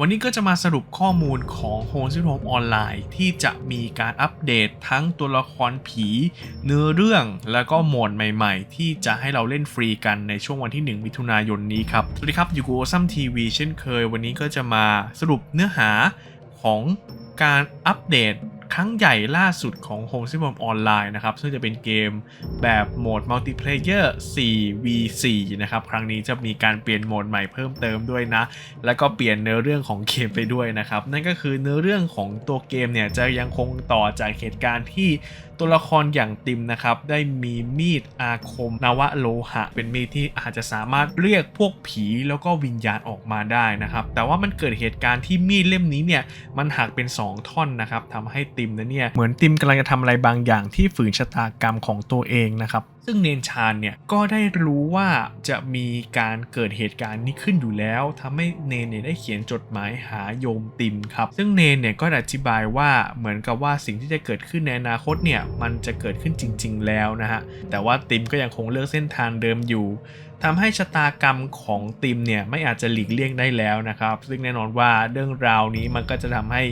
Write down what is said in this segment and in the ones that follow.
วันนี้ก็จะมาสรุปข้อมูลของ Home Sweet Home Online ที่จะมีการอัปเดตทั้งตัวละครผี เนื้อเรื่องแล้วก็โหมดใหม่ๆ ที่จะให้เราเล่นฟรีกันในช่วงวันที่ 1 มิถุนายนนี้ครับ สวัสดีครับอยู่กับซัมทีวีเช่นเคย วันนี้ก็จะมาสรุปเนื้อหาของการอัปเดต ครั้งใหญ่ล่าสุดของ Home System Online นะครับ ซึ่งจะเป็นเกมแบบโหมดมัลติเพลเยอร์ 4v4 นะครับ ครั้งนี้จะมีการเปลี่ยนโหมดใหม่เพิ่มเติมด้วยนะ แล้วก็เปลี่ยนเนื้อเรื่องของเกมไปด้วยนะครับ นั่นก็คือเนื้อเรื่องของตัวเกมเนี่ยจะยังคงต่อจากเหตุการณ์ที่ตัวละครอย่างติมนะครับ ได้มีมีดอาคมนวะโลหะ เป็นมีดที่อาจจะสามารถเรียกพวกผีแล้วก็วิญญาณออกมาได้นะครับ แต่ว่ามันเกิดเหตุการณ์ที่มีดเล่มนี้เนี่ยมันหักเป็น 2 ท่อนนะครับทำให้ติมนะเนี่ยเหมือนติมกำลังจะทำอะไรบางอย่างที่ฝืนชะตากรรมของตัวเองนะครับ ซึ่งเนนชานเนี่ยก็ได้รู้ว่าจะมีการเกิดเหตุการณ์นี้ขึ้นอยู่แล้วทำให้เนนเนี่ยได้เขียนจดหมายหาโยมติมครับ ซึ่งเนนเนี่ยก็อธิบายว่าเหมือนกับว่าสิ่งที่จะเกิดขึ้นในอนาคตเนี่ยมันจะเกิดขึ้นจริง ๆ แล้วนะฮะแต่ว่าติมก็ยังคงเลือกเส้นทางเดิมอยู่ ทำให้ชะตากรรมของติมเนี่ยไม่อาจจะหลีกเลี่ยงได้แล้วนะครับ ซึ่งแน่นอนว่าเรื่องราวนี้มันก็จะทำให้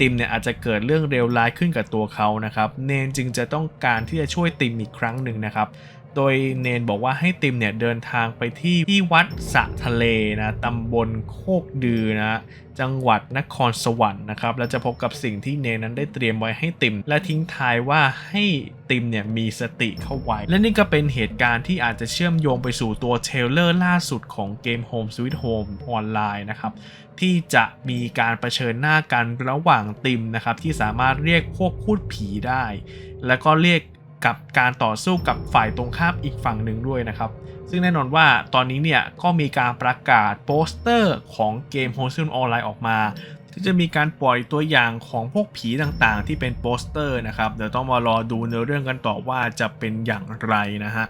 ติมเนี่ยอาจจะเกิดเรื่องเลวร้ายขึ้นกับตัวเขานะครับ เนนจึงจะต้องการที่จะช่วยติมอีกครั้งหนึ่งนะครับ โดยเนนบอกว่าให้ติมเนี่ยเดินทางไปที่ที่วัดสะทะเลนะตำบลโคกดือนะจังหวัดนครสวรรค์นะครับและจะพบกับสิ่งที่เนนนั้นได้เตรียมไว้ให้ติม และทิ้งท้ายว่าให้ติมเนี่ยมีสติเข้าไว้ และนี่ก็เป็นเหตุการณ์ที่อาจจะเชื่อมโยงไปสู่ตัวเทรลเลอร์ล่าสุดของเกม Home Sweet Home ออนไลน์นะครับที่จะมีการเผชิญหน้ากันระหว่างติมนะครับที่สามารถเรียกพวกพูดผีได้ แล้วก็เรียก กับการต่อสู้กับฝ่ายตรงข้ามอีกฝั่งหนึ่งด้วยนะครับ ซึ่งแน่นอนว่าตอนนี้เนี่ยก็มีการประกาศโปสเตอร์ของเกม h o s t e ออนไลน์ออกมาที่จะมีการปล่อยตัวอย่างของพวกผีต่างๆ ที่เป็นโปสเตอร์นะครับ เดี๋ยวต้องมารอดูเนื้อเรื่องกันต่อว่าจะเป็นอย่างไรนะฮะ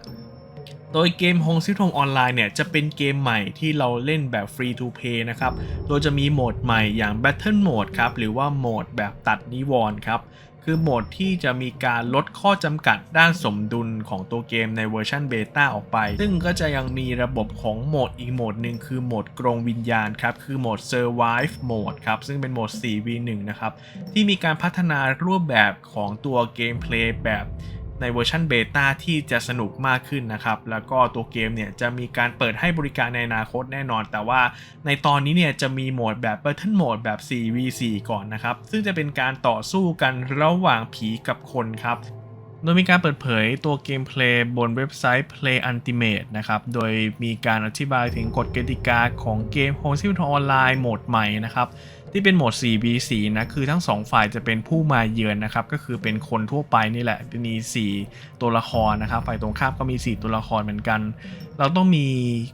โดยเกม Home s i t Home Online เนี่ยจะเป็นเกมใหม่ที่เราเล่นแบบ Free to Play นะครับ โดยจะมีโหมดใหม่อย่าง Battle Mode ครับ หรือว่าโหมดแบบตัดนิวรณ์ครับ คือโหมดที่จะมีการลดข้อจำกัดด้านสมดุลของตัวเกมในเวอร์ชันเบต้าออกไป ซึ่งก็จะยังมีระบบของโหมดอีกโหมดหนึ่งคือโหมดกรงวิญญาณครับ คือโหมด Survive Mode ครับ ซึ่งเป็นโหมด 4v1 นะครับ ที่มีการพัฒนารูปแบบของตัวเกมเพลย์แบบ ในเวอร์ชันเบต้าที่จะสนุกมากขึ้นนะครับ แล้วก็ตัวเกมเนี่ยจะมีการเปิดให้บริการในอนาคตแน่นอน แต่ว่าในตอนนี้เนี่ยจะมีโหมดแบบ Battle Mode แบบ 4v4 ก่อนนะครับ ซึ่งจะเป็นการต่อสู้กันระหว่างผีกับคนครับโดยมีการเปิดเผยตัวเกมเพลย์บนเว็บไซต์ Play Ultimate นะครับ โดยมีการอธิบายถึงกฎกติกาของเกม Home Sweet Home Online โหมดใหม่นะครับ ที่เป็นโหมด 4v4 นะคือทั้ง 2 ฝ่ายจะเป็นผู้มาเยือนนะครับก็คือเป็นคนทั่วไปนี่แหละมี 4 ตัวละครนะครับฝ่ายตรงข้ามก็มี 4 ตัวละครเหมือนกัน เราต้องมี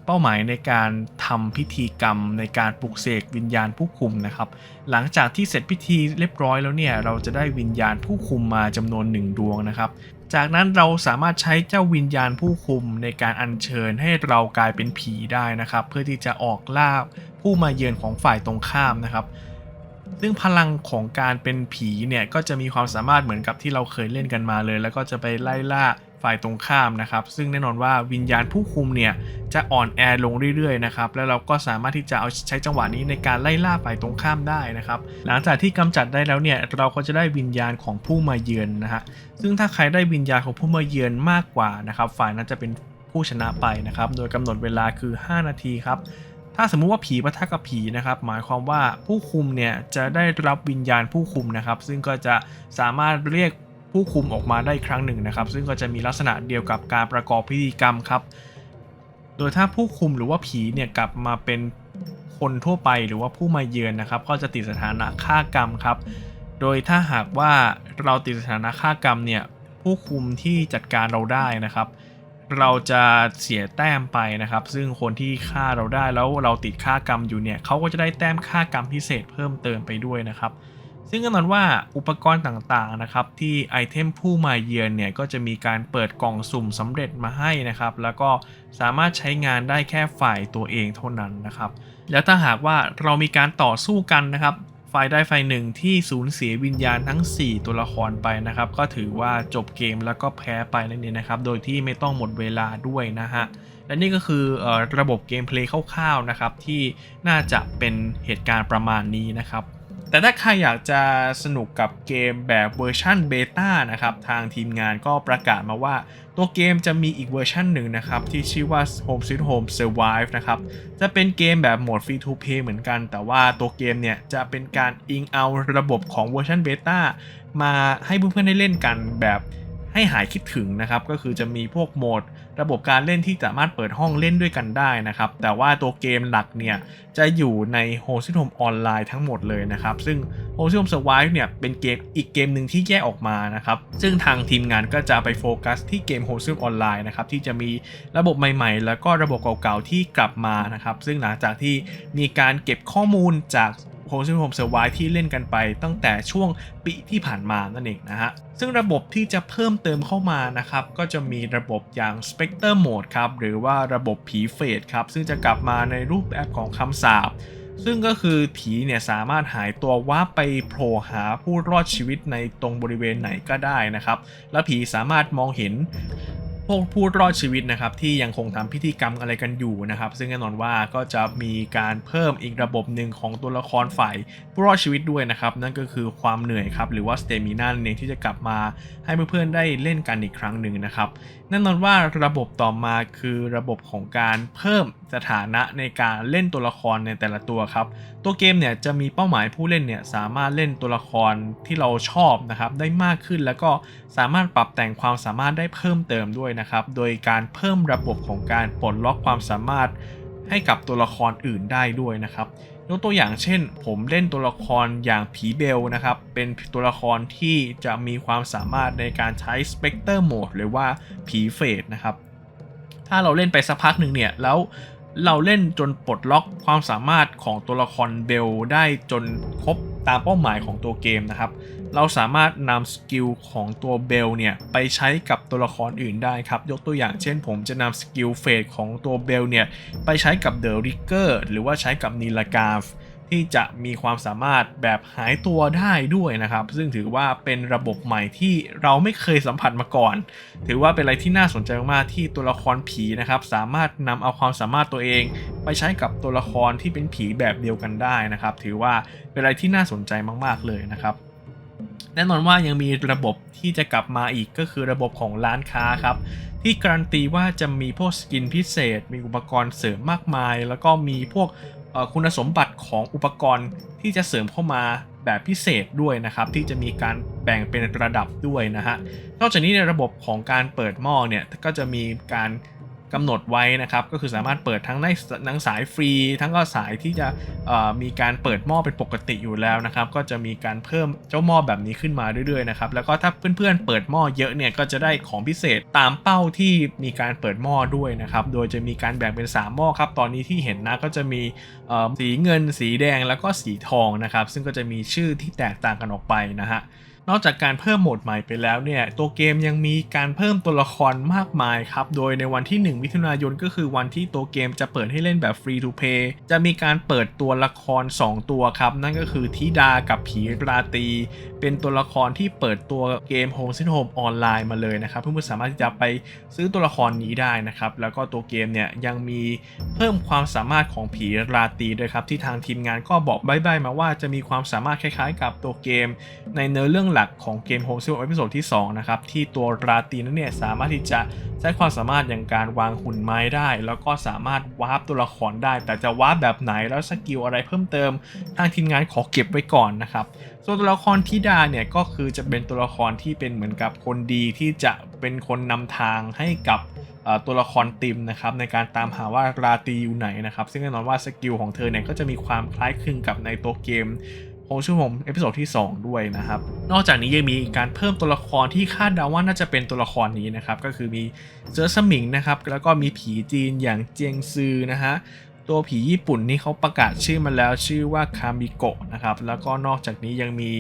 เป้าหมายในการทำพิธีกรรมในการปลุกเสกวิญญาณผู้คุมนะครับหลังจากที่เสร็จพิธีเรียบร้อยแล้วเนี่ยเราจะได้วิญญาณผู้คุมมาจำนวนหนึ่งดวงนะครับจากนั้นเราสามารถใช้เจ้าวิญญาณผู้คุมในการอัญเชิญให้เรากลายเป็นผีได้นะครับ เพื่อที่จะออกล่าผู้มาเยือนของฝ่ายตรงข้ามนะครับ ซึ่งพลังของการเป็นผีเนี่ยก็จะมีความสามารถเหมือนกับที่เราเคยเล่นกันมาเลย แล้วก็จะไปไล่ล่าฝ่ายตรงข้ามนะครับ ซึ่งแน่นอนว่าวิญญาณผู้คุมเนี่ยจะอ่อนแอลงเรื่อยๆนะครับแล้วเราก็สามารถที่จะเอาใช้จังหวะนี้ในการไล่ล่าฝ่ายตรงข้ามได้นะครับ หลังจากที่กำจัดได้แล้วเนี่ยเราก็จะได้วิญญาณของผู้มาเยือนนะฮะซึ่งถ้าใครได้วิญญาณของผู้มาเยือนมากกว่านะครับ ฝ่ายนั้นจะเป็นผู้ชนะไปนะครับ โดยกำหนดเวลาคือ 5 นาทีครับ ถ้าสมมุติว่าผีปะทะกับผีนะครับ หมายความว่าผู้คุมเนี่ยจะได้รับวิญญาณผู้คุมนะครับ ซึ่งก็จะสามารถเรียกผู้คุมออกมาได้อีกครั้งหนึ่งนะครับ ซึ่งก็จะมีลักษณะเดียวกับการประกอบพิธีกรรมครับ โดยถ้าผู้คุมหรือว่าผีเนี่ยกลับมาเป็นคนทั่วไปหรือว่าผู้มาเยือนนะครับ ก็จะติดสถานะฆ่ากรรมครับ โดยถ้าหากว่าเราติดสถานะฆ่ากรรมเนี่ยผู้คุมที่จัดการเราได้นะครับ เราจะเสียแต้มไปนะครับ ซึ่งคนที่ฆ่าเราได้แล้วเราติดค่ากรรมอยู่เนี่ยเขาก็จะได้แต้มค่ากรรมพิเศษเพิ่มเติมไปด้วยนะครับ ซึ่งก็นั้นว่าอุปกรณ์ต่างๆนะครับที่ไอเทมผู้มาเยือนเนี่ยก็จะมีการเปิดกล่องสุ่มสำเร็จมาให้นะครับ แล้วก็สามารถใช้งานได้แค่ฝ่ายตัวเองเท่านั้นนะครับ แล้วถ้าหากว่าเรามีการต่อสู้กันนะครับ ฝ่ายใดฝ่ายหนึ่งที่สูญเสียวิญญาณทั้ง 4 ตัวละครไปนะครับ ก็ถือว่าจบเกมแล้วก็แพ้ไปนั่นเองนะครับ โดยที่ไม่ต้องหมดเวลาด้วยนะฮะ และนี่ก็คืออระบบเกมเพลย์คร่าวๆนะครับ ที่น่าจะเป็นเหตุการณ์ประมาณนี้นะครับ แต่ถ้าใครอยากจะสนุกกับเกมแบบเวอร์ชันเบต้านะครับ ทางทีมงานก็ประกาศมาว่า ตัวเกมจะมีอีกเวอร์ชันหนึ่งนะครับ ที่ชื่อว่า Home Sweet Home Survive นะครับ จะเป็นเกมแบบโหมดฟรีทูเพย์เหมือนกัน แต่ว่าตัวเกมเนี่ย จะเป็นการอิงเอาระบบของเวอร์ชันเบต้ามาให้เพื่อนๆได้เล่นกันแบบ ให้หายคิดถึงนะครับ ก็คือจะมีพวกโหมด ระบบการเล่นที่สามารถเปิดห้องเล่นด้วยกันได้นะครับ แต่ว่าตัวเกมหลักเนี่ย จะอยู่ใน h o s t Home Online ทั้งหมดเลยนะครับ ซึ่ง h o s t Home Survive เนี่ย เป็นเกมอีกเกมหนึ่งที่แยกออกมานะครับ ซึ่งทางทีมงานก็จะไปโฟกัสที่เกม h o s t Home Online นะครับ ที่จะมีระบบใหม่ๆ แล้วก็ระบบเก่าๆที่กลับมานะครับ ซึ่งหลังจากที่มีการเก็บข้อมูลจาก h o s t Home Survive ที่เล่นกันไปตั้งแต่ช่วงปีที่ผ่านมานั่นเองนะฮะ ซึ่งระบบที่จะเพิ่มเติมเข้ามานะครับ ก็จะมีระบบอย่าง Spectre Mode ครับ หรือว่าระบบผีเฟดครับ ซึ่งจะกลับมาในรูปแบบของคำสาปซึ่งก็คือผีเนี่ยสามารถหายตัวว่าไปโผล่หาผู้รอดชีวิตในตรงบริเวณไหนก็ได้นะครับ และผีสามารถมองเห็น พวกผู้รอดชีวิตนะครับที่ยังคงทำพิธีกรรมอะไรกันอยู่นะครับ ซึ่งแน่นอนว่าก็จะมีการเพิ่มอีกระบบหนึ่งของตัวละครฝ่ายผู้รอดชีวิตด้วยนะครับ นั่นก็คือความเหนื่อยครับหรือว่าสเตมินาเองที่จะกลับมาให้เพื่อนๆได้เล่นกันอีกครั้งหนึ่งนะครับแน่นอนว่าระบบต่อมาคือระบบของการเพิ่มสถานะในการเล่นตัวละครในแต่ละตัวครับ ตัวเกมเนี่ยจะมีเป้าหมายผู้เล่นเนี่ยสามารถเล่นตัวละครที่เราชอบนะครับได้มากขึ้นแล้วก็สามารถปรับแต่งความสามารถได้เพิ่มเติมด้วยนะครับ โดยการเพิ่มระบบของการปลดล็อกความสามารถให้กับตัวละครอื่นได้ด้วยนะครับยกตัวอย่างเช่น ผมเล่นตัวละครอย่างผีเบลนะครับ เป็นตัวละครที่จะมีความสามารถในการใช้ Spectre Mode หรือว่าผีเฟดนะครับ ถ้าเราเล่นไปสักพักหนึ่งเนี่ย แล้วเราเล่นจนปลดล็อกความสามารถของตัวละครเบลได้จนครบ ตามเป้าหมายของตัวเกมนะครับ เราสามารถนำสกิลของตัวเบลเนี่ยไปใช้กับตัวละครอื่นได้ครับ ยกตัวอย่างเช่นผมจะนำสกิลเฟดของตัวเบลเนี่ยไปใช้กับเดอะริกเกอร์หรือว่าใช้กับนีลากาฟ ที่จะมีความสามารถแบบหายตัวได้ด้วยนะครับ ซึ่งถือว่าเป็นระบบใหม่ที่เราไม่เคยสัมผัสมาก่อน ถือว่าเป็นอะไรที่น่าสนใจมากๆที่ตัวละครผีนะครับสามารถนำเอาความสามารถตัวเอง ไปใช้กับตัวละครที่เป็นผีแบบเดียวกันได้นะครับ ถือว่าเป็นอะไรที่น่าสนใจมาก ๆเลยนะครับแน่นอนว่ายังมีระบบที่จะกลับมาอีกก็คือระบบของร้านค้าครับ ที่การันตีว่าจะมีพวกสกินพิเศษ มีอุปกรณ์เสริมมากมาย แล้วก็มีพวก คุณสมบัติของอุปกรณ์ที่จะเสริมเข้ามาแบบพิเศษด้วยนะครับ ที่จะมีการแบ่งเป็นระดับด้วยนะฮะนอกจากนี้ในระบบของการเปิดหม้อเนี่ยก็จะมีการ กำหนดไว้นะครับ ก็คือสามารถเปิดทั้งในทั้งสายฟรี ทั้งก็สายที่จะมีการเปิดหม้อเป็นปกติอยู่แล้วนะครับ ก็จะมีการเพิ่มเจ้าหม้อแบบนี้ขึ้นมาเรื่อยๆนะครับ แล้วก็ถ้าเพื่อนๆเปิดหม้อเยอะเนี่ยก็จะได้ของพิเศษตามเป้าที่มีการเปิดหม้อด้วยนะครับ โดยจะมีการแบ่งเป็น 3 หม้อครับ ตอนนี้ที่เห็นนะก็จะมีสีเงิน สีแดงแล้วก็สีทองนะครับ ซึ่งก็จะมีชื่อที่แตกต่างกันออกไปนะฮะ นอกจากการเพิ่มโหมดใหม่ไปแล้วเนี่ย ตัวเกมยังมีการเพิ่มตัวละครมากมายครับ โดยในวันที่ 1 มิถุนายนก็คือวันที่ตัวเกมจะเปิดให้เล่นแบบฟรีทูเพย์จะมีการเปิดตัวละคร 2 ตัวครับ นั่นก็คือธิดากับผีราตี เป็นตัวละครที่เปิดตัวเกม Home Sweet Home ออนไลน์มาเลยนะครับ เพื่อนๆสามารถที่จะไปซื้อตัวละครนี้ได้นะครับ แล้วก็ตัวเกมเนี่ยยังมีเพิ่มความสามารถของผีราตีด้วยครับที่ทางทีมงานก็บอกใบ้ๆมาว่าจะมีความสามารถคล้ายๆ กับตัวเกม ในเนื้อเรื่องหลักของเกม Home Sweet Home เอพิโซดที่ 2 นะครับ ที่ตัวราตีนั้นเนี่ย สามารถที่จะใช้ความสามารถอย่างการวางหุ่นไม้ได้ แล้วก็สามารถวาร์ปตัวละครได้ แต่จะวาร์ปแบบไหนแล้วสกิลอะไรเพิ่มเติม ทางทีมงานขอเก็บไว้ก่อนนะครับ ส่วนตัวละครทิดาเนี่ยก็คือจะเป็นตัวละครที่เป็นเหมือนกับคนดีที่จะเป็นคนนำทางให้กับตัวละครติมนะครับในการตามหาว่าราตีอยู่ไหนนะครับ ซึ่งแน่นอนว่าสกิลของเธอเนี่ยก็จะมีความคล้ายคลึงกับในตัวเกม โฮชั่วโมงเอพิโซดที่ 2 ด้วยนะครับ นอกจากนี้ยังมีการเพิ่มตัวละครที่คาดเดาว่าน่าจะเป็นตัวละครนี้นะครับ ก็คือมีเซอร์สมิงนะครับ แล้วก็มีผีจีนอย่างเจียงซือนะฮะ ตัวผีญี่ปุ่นนี่เขาประกาศชื่อมาแล้วชื่อว่าคามิโกะนะครับ แล้วก็นอกจากนี้ยังมี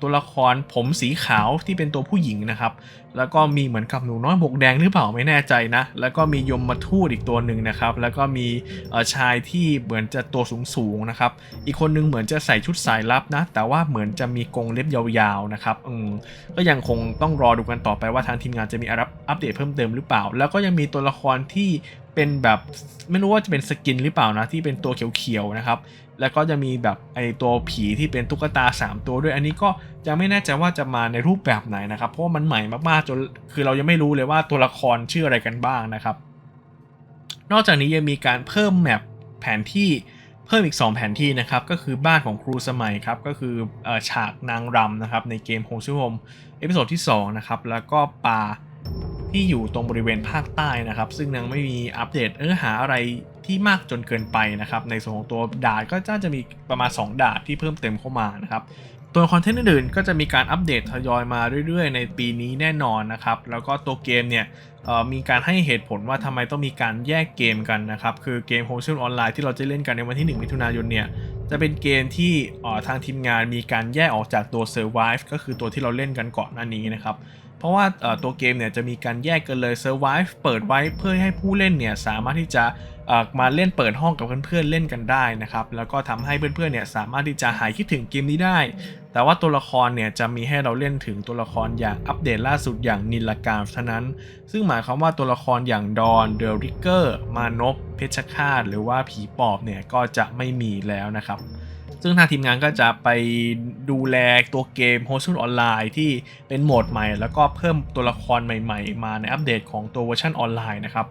ตัวละครผมสีขาวที่เป็นตัวผู้หญิงนะครับ แล้วก็มีเหมือนกับหนูน้อยบกแดงหรือเปล่าไม่แน่ใจนะ แล้วก็มียมมาทูตอีกตัวหนึ่งนะครับ แล้วก็มีชายที่เหมือนจะตัวสูงๆนะครับ อีกคนนึงเหมือนจะใส่ชุดสายลับนะ แต่ว่าเหมือนจะมีกรงเล็บยาวๆนะครับ อืมก็ยังคงต้องรอดูกันต่อไปว่าทางทีมงานจะมีอะไรอัปเดตเพิ่มเติมหรือเปล่า แล้วก็ยังมีตัวละครที่ เป็นแบบไม่รู้ว่าจะเป็นสกินหรือเปล่านะที่เป็นตัวเขียวๆนะครับ แล้วก็จะมีแบบไอตัวผีที่เป็นตุ๊กตา 3 ตัวด้วย อันนี้ก็ยังไม่แน่ใจว่าจะมาในรูปแบบไหนนะครับ เพราะมันใหม่มากๆจนคือเรายังไม่รู้เลยว่าตัวละครชื่ออะไรกันบ้างนะครับ นอกจากนี้ยังมีการเพิ่มแมปแผนที่เพิ่มอีก 2 แผนที่นะครับ ก็คือบ้านของครูสมัยครับ ก็คืออฉากนางรำนะครับในเกมโฮชิโฮมเอพิโซดที่2นะครับแล้วก็ป่า ที่อยู่ตรงบริเวณภาคใต้นะครับ ซึ่งยังไม่มีอัปเดตเนื้อหาอะไรที่มากจนเกินไปนะครับ ในส่วนของตัวดาดก็จะมีประมาณ 2 ดาดที่เพิ่มเติมเข้ามานะครับตัวคอนเทนต์อื่นๆก็จะมีการอัปเดตทยอยมาเรื่อยๆ ในปีนี้แน่นอนนะครับ แล้วก็ตัวเกมเนี่ยมีการให้เหตุผลว่าทำไมต้องมีการแยกเกมกันนะครับ คือเกมโฮม e ออนไลน์ที่เราจะเล่นกันในวันที่ 1 มิถุนายนเนี่ย จะเป็นเกมที่ทางทีมงานมีการแยกออกจากตัว Survive ก็คือตัวที่เราเล่นกันก่อนหน้านี้นะครับ เพราะว่าตัวเกมเนี่ยจะมีการแยกกันเลย Survive เปิดไว้เพื่อให้ผู้เล่นเนี่ยสามารถที่จะมาเล่นเปิดห้องกับเพื่อนๆเล่นกันได้นะครับ แล้วก็ทำให้เพื่อนๆเนี่ยสามารถที่จะหายคิดถึงเกมนี้ได้ แต่ว่าตัวละครเนี่ยจะมีให้เราเล่นถึงตัวละครอย่างอัปเดตล่าสุดอย่างนิลการเท่านั้น ซึ่งหมายความว่าตัวละครอย่างดอนเดลริกเกอร์มานพเพชฌฆาตหรือว่าผีปอบเนี่ยก็จะไม่มีแล้วนะครับ ซึ่งทางทีมงานก็จะไปดูแลตัวเกม h o s t ออนไลน์ที่เป็นโหมดใหม่ แล้วก็เพิ่มตัวละครใหม่ ๆ มาในอัปเดตของตัวเวอร์ชันออนไลน์นะครับ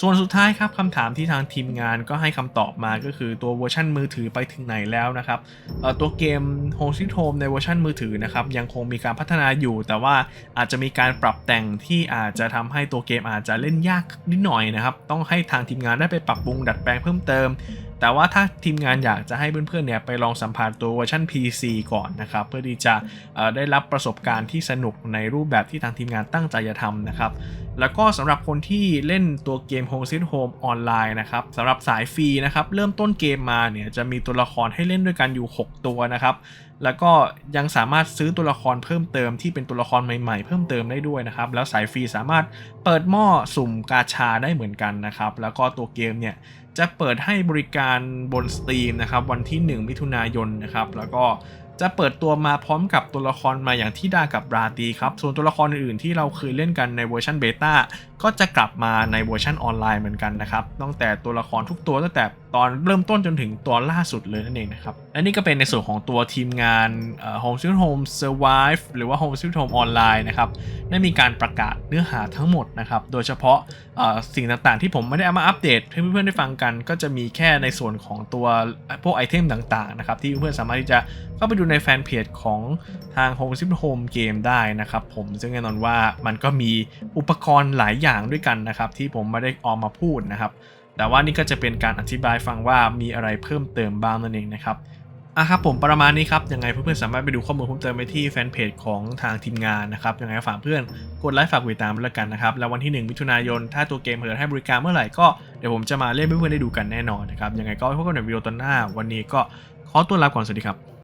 ส่วนสุดท้ายครับคำถามที่ทางทีมงานก็ให้คำตอบมาก็คือตัวเวอร์ชันมือถือไปถึงไหนแล้วนะครับตัวเกม h o s t Home ในเวอร์ชันมือถือนะครับยังคงมีการพัฒนาอยู่ แต่ว่าอาจจะมีการปรับแต่งที่อาจจะทำให้ตัวเกมอาจจะเล่นยากนิดหน่อยนะครับต้องให้ทางทีมงานได้ไปปรับปรุงดัดแปลงเพิ่มเติม แต่ว่าถ้าทีมงานอยากจะให้เพื่อนๆเนี่ยไปลองสัมผัสตัวเวอร์ชัน PC ก่อนนะครับ เพื่อที่จะได้รับประสบการณ์ที่สนุกในรูปแบบที่ทางทีมงานตั้งใจจะทำนะครับแล้วก็สำหรับคนที่เล่นตัวเกม Home Sweet Home ออนไลน์นะครับสำหรับสายฟรีนะครับเริ่มต้นเกมมาเนี่ยจะมีตัวละครให้เล่นด้วยกันอยู่ 6 ตัวนะครับแล้วก็ยังสามารถซื้อตัวละครเพิ่มเติมที่เป็นตัวละครใหม่ๆ เพิ่มเติมได้ด้วยนะครับแล้วสายฟรีสามารถเปิดหม้อสุ่มกาชาได้เหมือนกันนะครับแล้วก็ตัวเกมเนี่ย จะเปิดให้บริการบนสตรีมนะครับวันที่ 1 มิถุนายนนะครับแล้วก็จะเปิดตัวมาพร้อมกับตัวละครมาอย่างที่ดากับราตีครับส่วนตัวละครอื่นๆที่เราเคยเล่นกันในเวอร์ชันเบต้าก็จะกลับมาในเวอร์ชันออนไลน์เหมือนกันนะครับตั้งแต่ตัวละครทุกตัวตั้งแต่ตอนเริ่มต้นจนถึงตอนล่าสุดเลยนั่นเองนะครับและนี่ก็เป็นในส่วนของตัวทีมงาน Home Sweet Home Survive หรือว่า Home Sweet Home Online นะครับ ได้มีการประกาศเนื้อหาทั้งหมดนะครับ โดยเฉพาะสิ่งต่างๆที่ผมไม่ได้เอามาอัปเดตให้เพื่อนๆได้ฟังกัน ก็จะมีแค่ในส่วนของตัวพวกไอเทมต่างๆนะครับ ที่เพื่อนๆสามารถที่จะเข้าไปดูในแฟนเพจของทาง Home Sweet Home Game ได้นะครับผม ซึ่งแน่นอนว่ามันก็มีอุปกรณ์หลายอย่างด้วยกันนะครับที่ผมไม่ได้ออกมาพูดนะครับ แต่ว่านี่ก็จะเป็นการอธิบายฟังว่ามีอะไรเพิ่มเติมบ้างนั่นเองนะครับอะครับผมประมาณนี้ครับยังไงเพื่อนๆสามารถไปดูข้อมูลเพิ่มเติมไปที่แฟนเพจของทางทีมงานนะครับยังไงฝากเพื่อนกดไลค์ฝากกดติดตามไปแล้วกันนะครับแล้ววันที่ 1 มิถุนายน ถ้าตัวเกมเปิดให้บริการเมื่อไหร่ก็เดี๋ยวผมจะมาเล่นเพื่อนๆได้ดูกันแน่นอนนะครับยังไงก็พบกันในวิดีโอตอนหน้า วันนี้ก็ขอตัวลาก่อนสวัสดีครับ